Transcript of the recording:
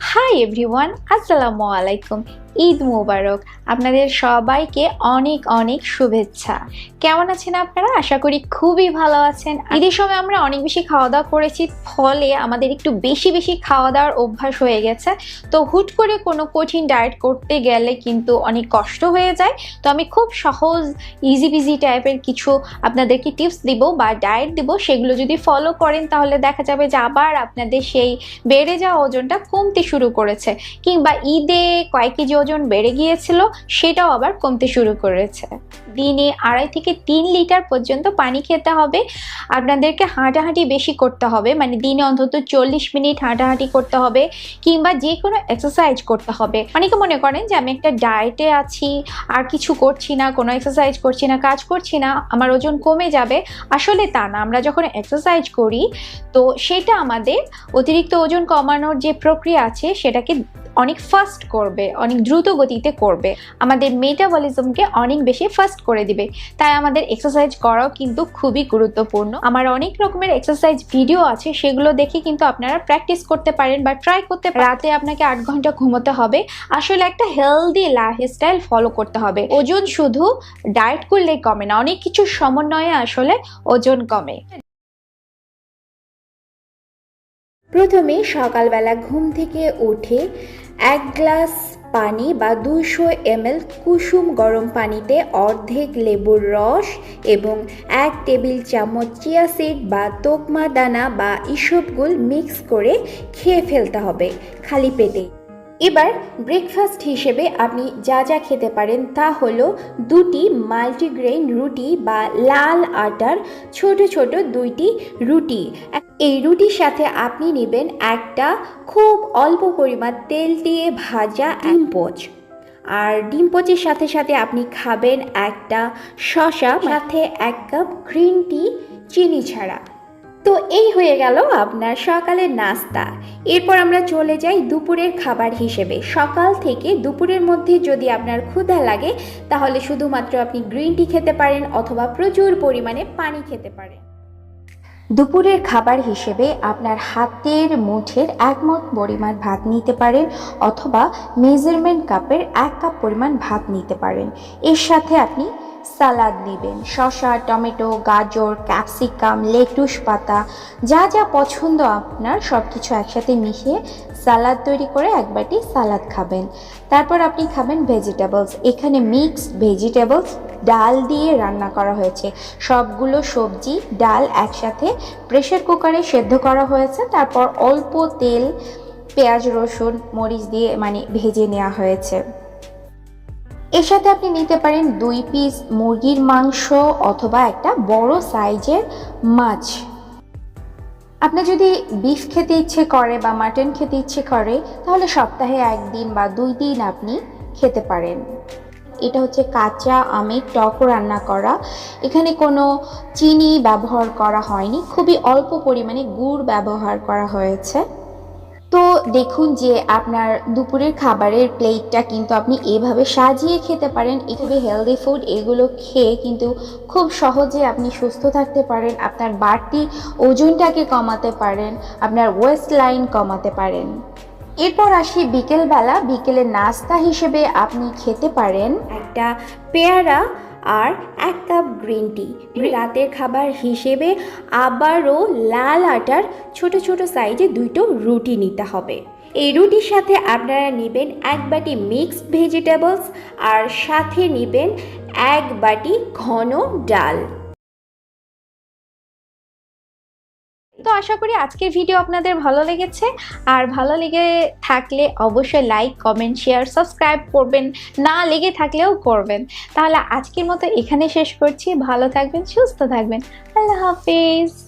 Hi everyone আসসালামু আলাইকুম ঈদ মুবারক আপনাদের সবাইকে অনেক অনেক শুভেচ্ছা। কেমন আছেন আপনারা? আশা করি খুবই ভালো আছেন। ঈদের সময় আমরা অনেক বেশি খাওয়া দাওয়া করেছি, ফলে আমাদের একটু বেশি বেশি খাওয়া দাওয়ার অভ্যাস হয়ে গেছে। তো হুট করে কোনো কঠিন ডায়েট করতে গেলে কিন্তু অনেক কষ্ট হয়ে যায়। তো আমি খুব সহজ ইজি বিজি টাইপের কিছু আপনাদেরকে টিপস দিব বা ডায়েট দিব। সেগুলো যদি ফলো করেন, তাহলে দেখা যাবে যে আবার আপনাদের সেই বেড়ে যাওয়া ওজনটা কমতে শুরু করেছে। কিংবা ঈদে কয়েক কেজি ওজন বেড়ে গিয়েছিল, সেটাও আবার কমতে শুরু করেছে। দিনে আড়াই থেকে তিন লিটার পর্যন্ত পানি খেতে হবে। আপনাদেরকে হাঁটাহাঁটি বেশি করতে হবে। মানে দিনে অন্তত চল্লিশ মিনিট হাঁটাহাঁটি করতে হবে, কিংবা যে কোনো এক্সারসাইজ করতে হবে। অনেকে মনে করেন যে আমি একটা ডায়েটে আছি, আর কিছু করছি না, কোনো এক্সারসাইজ করছি না, কাজ করছি না, আমার ওজন কমে যাবে। আসলে তা না। আমরা যখন এক্সারসাইজ করি, তো সেটা আমাদের অতিরিক্ত ওজন কমানোর যে প্রক্রিয়া আছে সেটাকে অনেক ফাস্ট করবে, অনেক দ্রুত গতিতে করবে। আমাদের মেটাবলিজমকে অনেক বেশি ফাস্ট করে দিবে। তাই আমাদের এক্সারসাইজ করাও কিন্তু খুবই গুরুত্বপূর্ণ। আমার অনেক রকমের এক্সারসাইজ ভিডিও আছে, সেগুলো দেখে কিন্তু আপনারা প্র্যাকটিস করতে পারেন বা ট্রাই করতে। রাতে আপনাকে আট ঘণ্টা ঘুমোতে হবে। আসলে একটা হেলদি লাইফস্টাইল ফলো করতে হবে। ওজন শুধু ডায়েট করলেই কমে না, অনেক কিছু সমন্বয়ে আসলে ওজন কমে। প্রথমে সকালবেলা ঘুম থেকে উঠে এক গ্লাস পানি বা দুশো এমএল কুসুম গরম পানিতে অর্ধেক লেবুর রস এবং এক টেবিল চামচ চিয়া সিড বা তোকমা দানা বা ইসবগুল মিক্স করে খেয়ে ফেলতে হবে খালি পেটে। এবার ব্রেকফাস্ট হিসেবে আপনি যা যা খেতে পারেন তা হলো দুটি মাল্টিগ্রেন রুটি বা লাল আটার ছোট ছোট দুইটি রুটি। এই রুটির সাথে আপনি নেবেন একটা খুব অল্প পরিমাণ তেল দিয়ে ভাজা ডিম। পোচ। আর ডিম পোচের সাথে সাথে আপনি খাবেন একটা শশা সাথে এক কাপ গ্রিন টি চিনি ছাড়া। তো এই হয়ে গেল আপনার সকালের নাস্তা। এরপর আমরা চলে যাই দুপুরের খাবার হিসেবে। সকাল থেকে দুপুরের মধ্যে যদি আপনার ক্ষুধা লাগে তাহলে শুধুমাত্র আপনি গ্রিন টি খেতে পারেন অথবা প্রচুর পরিমাণে পানি খেতে পারেন। দুপুরের খাবার হিসেবে আপনার হাতের মুঠের একমত পরিমাণ ভাত নিতে পারেন অথবা মেজারমেন্ট কাপের এক কাপ পরিমাণ ভাত নিতে পারেন। এর সাথে আপনি সালাদ নেবেন। শসা, টমেটো, গাজর, ক্যাপসিকাম, লেটুস পাতা, যা যা পছন্দ আপনার সব কিছু একসাথে মিশিয়ে সালাদ তৈরি করে এক বাটি সালাদ খাবেন। তারপর আপনি খাবেন ভেজিটেবলস এখানে মিক্সড ভেজিটেবলস ডাল দিয়ে রান্না করা হয়েছে। সবগুলো সবজি, ডাল একসাথে প্রেশার কুকারে সেদ্ধ করা হয়েছে। তারপর অল্প তেল, পেঁয়াজ, রসুন, মরিচ দিয়ে মানে ভেজে নেওয়া হয়েছে। এর সাথে আপনি নিতে পারেন দুই পিস মুরগির মাংস অথবা একটা বড় সাইজের মাছ। আপনার যদি বিফ খেতে ইচ্ছে করে বা মাটন খেতে ইচ্ছে করে, তাহলে সপ্তাহে একদিন বা দুই দিন আপনি খেতে পারেন। এটা হচ্ছে কাঁচা আমের টক রান্না করা। এখানে কোনো চিনি ব্যবহার করা হয়নি। খুবই অল্প পরিমাণে গুড় ব্যবহার করা হয়েছে। তো দেখুন যে আপনার দুপুরের খাবারের প্লেটটা কিন্তু আপনি এভাবে সাজিয়ে খেতে পারেন। খুবই হেলদি ফুড এগুলো খেয়ে কিন্তু খুব সহজে আপনি সুস্থ থাকতে পারেন, আপনার বাড়তি ওজনটাকে কমাতে পারেন, আপনার ওয়েস্ট লাইন কমাতে পারেন। এরপর আসি বিকেলবেলা। বিকেলের নাস্তা হিসেবে আপনি খেতে পারেন। একটা পেয়ারা আর এক কাপ গ্রিন টি। রাতের খাবার হিসেবে আবারও লাল আটার ছোট ছোট সাইজে দুটো রুটি নিতে হবে। এই রুটির সাথে আপনারা নেবেন এক বাটি মিক্সড ভেজিটেবলস আর সাথে নেবেন এক বাটি ঘন ডাল। তো আশা করি আজকের ভিডিও আপনাদের ভালো লেগেছে। আর ভালো লেগে থাকলে অবশ্যই লাইক কমেন্ট শেয়ার সাবস্ক্রাইব করবেন। না লেগে থাকলেও করবেন। তাহলে আজকের মতো এখানে শেষ করছি। ভালো থাকবেন, সুস্থ থাকবেন। আল্লাহ হাফিজ।